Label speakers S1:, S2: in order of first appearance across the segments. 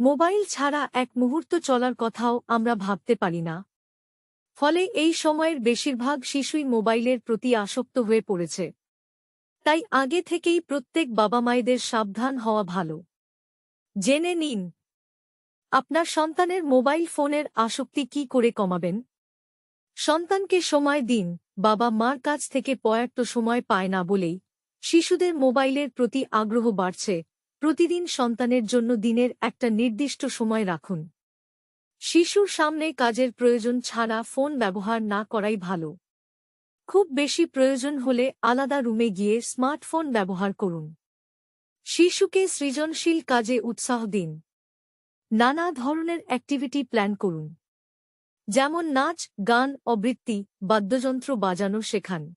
S1: Mobile ছাড়া এক মুহূর্ত চলার কথাও আমরা ভাবতে পারি না। ফলে এই সময়ের বেশিরভাগ শিশুই মোবাইলের প্রতি আসক্ত হয়ে পড়েছে। তাই আগে থেকেই প্রত্যেক বাবা মায়েদের সাবধান হওয়া ভালো। জেনে নিন, আপনার সন্তানের মোবাইল ফোনের আসক্তি কি করে কমাবেন? সন্তানকে সময় দিন, বাবা মার কাছ থেকে পর্যাপ্ত সময় পায় না বলেই শিশুদের মোবাইলের প্রতি আগ্রহ বাড়ছে। প্রতিদিন সন্তানের জন্য দিনের একটা নির্দিষ্ট সময় রাখুন। শিশুর সামনে কাজের প্রয়োজন ছাড়া ফোন ব্যবহার না করাই ভালো। খুব বেশি প্রয়োজন হলে আলাদা রুমে গিয়ে স্মার্টফোন ব্যবহার করুন। শিশুকে সৃজনশীল কাজে উৎসাহ দিন। নানা ধরনের অ্যাক্টিভিটি প্ল্যান করুন। যেমন নাচ, গান অবৃত্তি বাদ্যযন্ত্র বাজানো শেখান।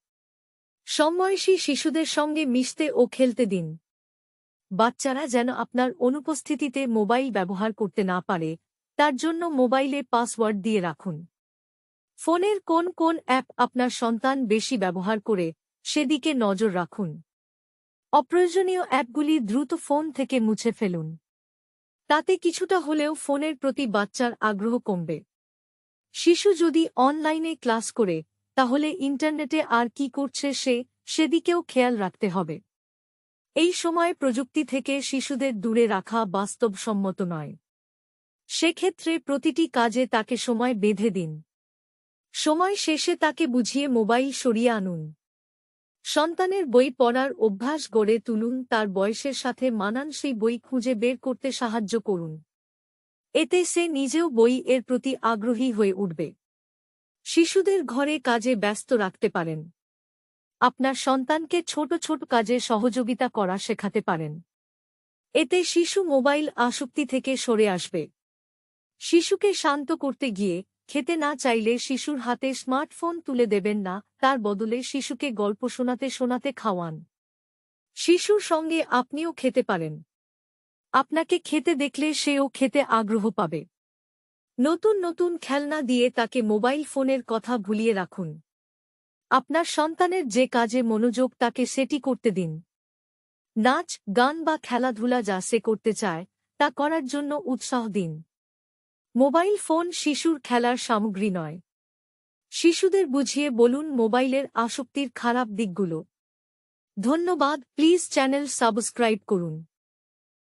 S1: সমবয়সী শিশুদের সঙ্গে মিশতে ও খেলতে দিন। বাচ্চারা যেন আপনার অনুপস্থিতিতে মোবাইল ব্যবহার করতে না পারে, তার জন্য মোবাইলে পাসওয়ার্ড দিয়ে রাখুন। ফোনের কোন কোন অ্যাপ আপনার সন্তান বেশি ব্যবহার করে, সেদিকে নজর রাখুন। অপ্রয়োজনীয় অ্যাপগুলি দ্রুত ফোন থেকে মুছে ফেলুন। তাতে কিছুটা হলেও ফোনের প্রতি বাচ্চার আগ্রহ কমবে। শিশু যদি অনলাইনে ক্লাস করে, তাহলে ইন্টারনেটে আর কি করছে সে, সেদিকেও খেয়াল রাখতে হবে। এই সময় প্রযুক্তি থেকে শিশুদের দূরে রাখা বাস্তবসম্মত নয়। সেক্ষেত্রে প্রতিটি কাজে তাকে সময় বেঁধে দিন। সময় শেষে তাকে বুঝিয়ে মোবাইল সরিয়ে আনুন। সন্তানের বই পড়ার অভ্যাস গড়ে তুলুন, তার বয়সের সাথে মানান সেই বই খুঁজে বের করতে সাহায্য করুন। এতে সে নিজেও বই এর প্রতি আগ্রহী হয়ে উঠবে। শিশুদের ঘরে কাজে ব্যস্ত রাখতে পারেন। আপনার সন্তানকে ছোট ছোট কাজে সহযোগিতা করা শেখাতে পারেন। এতে শিশু মোবাইল আসক্তি থেকে সরে আসবে। শিশুকে শান্ত করতে গিয়ে খেতে না চাইলে শিশুর হাতে স্মার্টফোন তুলে দেবেন না, তার বদলে শিশুকে গল্প শোনাতে শোনাতে খাওয়ান। শিশুর সঙ্গে আপনিও খেতে পারেন। আপনাকে খেতে দেখলে সেও খেতে আগ্রহ পাবে। নতুন নতুন খেলনা দিয়ে তাকে মোবাইল ফোনের কথা ভুলিয়ে রাখুন। আপনার সন্তানের যে কাজে মনোযোগ, তাকে সেটি করতে দিন। নাচ, গান বা খেলাধুলা যা সে করতে চায়, তা করার জন্য উৎসাহ দিন। মোবাইল ফোন শিশুর খেলার সামগ্রী নয়। শিশুদের বুঝিয়ে বলুন মোবাইলের আসক্তির খারাপ দিকগুলো। ধন্যবাদ, প্লিজ চ্যানেল সাবস্ক্রাইব করুন।